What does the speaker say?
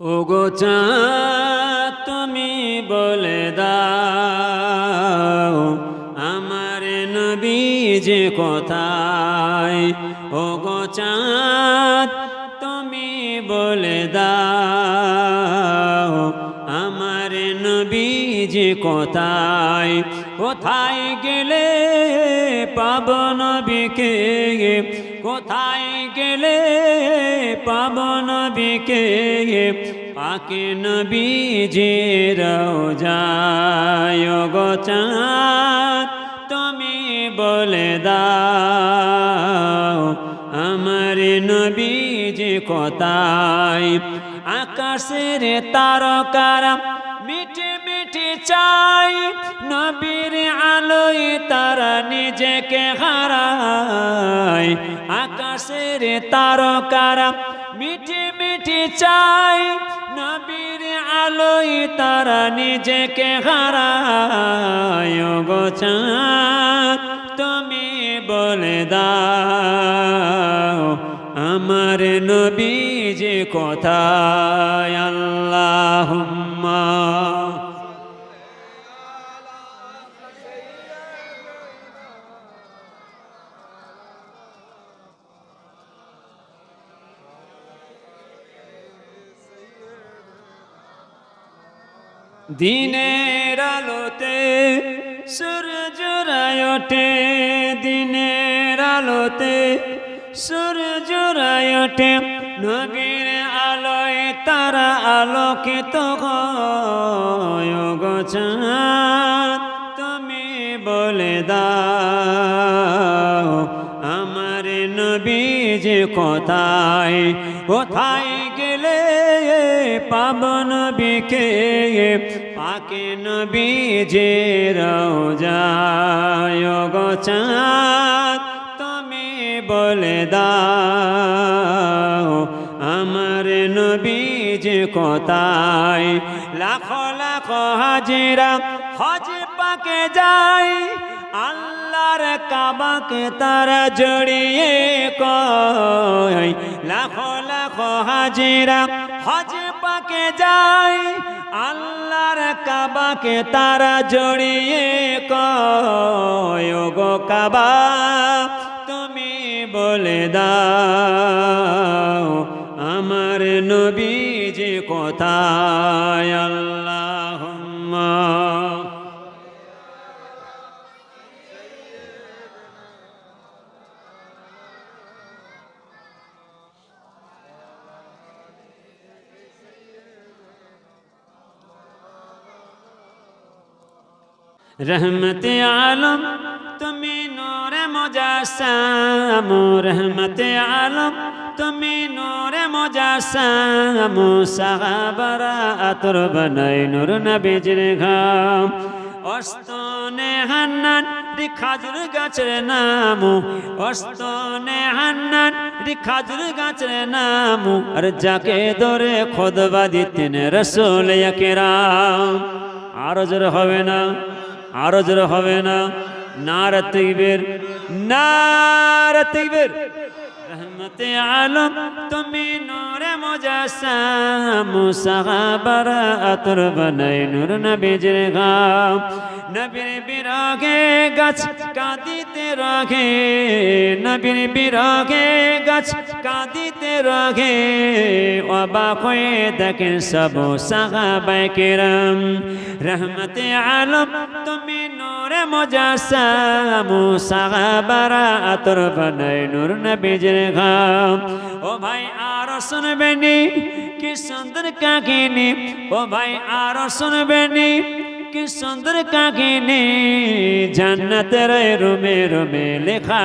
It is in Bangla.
ওগো চাঁদ, তুমি বলে দাও, আমার নবী যে কোথায়? ওগো চাঁদ, তুমি বলে দাও, আমার নবী যে কোথায়? কোথায় গেলে পাব নবীকে? কোথায় গেলে পাব নবীকে পাকে নবী যায় গো তুমি বলে দাও, আমার নবী যে কোথায়? আকাশের তারকারা মিঠে মিঠে চাই নবীর আলোয় তারা নিজেকে হারায়। আকাশের তারকারা মিঠি মিঠি চাই নবীর আলোয় তারা নিজেকে হারায়। গো চাঁদ, তুমি বলে দাও, আমার নবী যে কথায় আল্লাহ দিনের আলোতে সূর্যরায় ওঠে দিনের আলোতে সূর্যরায় ওঠে নবীর আলোয় তারা আলোকিত হয় গো যে কোথায় কোথায় গেলে পাবন বিকে? পাকে নবী যে রোজায় গো তুমি বলে দাও, আমার নবী কোথায়? লাখ লাখো হাজিরা হজ পাকে যায় আল্লাহর কাবাকে তারা জড়িয়ে কয়, লাখো লাখো হাজিরা হজ পাকে যায়। আল্লাহর কাবাকে তারা জড়িয়ে কয় গো কাবা, তুমি বলে দাও, আমার নবী যে কোথায়? আল্লাহ রহমত আলম তুমি নূরে মুজাসাম রহমত আলম তুমি নূরে মুজাসাম সাহাবারা আতর বানাই নূর নবীজির ঘাম অস্তনে হান্নান খাজুর গাছের নাম অস্তনে হান্নান খাজুর গাছের নাম আর যাকে ধরে খোদবা দিতেন রসুল কেরাম আরও জোরে হবে না আরও জোরে হবে না। না রাতিবের না রাতিবের রহমতে আলম তুমি নূরে মুজাসাম সাহাবারা আতর বানাই নূর নবীজির গাম নবীর বিরগে গাছ কাঁদিতে রাগে নবীর বিরগে গাছ কাঁদিতে রাগে অবাক হয়ে দেখেন সব সাহাবাই কেরাম রহমত আলম তুমি নূরে মুজাসাম সাহাবারা আতর বানাই নূর নবীজির ঘাম ও ভাই আর শুনবেনি, কি সুন্দর কাকিনি ও ভাই, আর শুনবেনি, কি সুন্দর কাকিনি জান্নাতের রুমে রুমে লেখা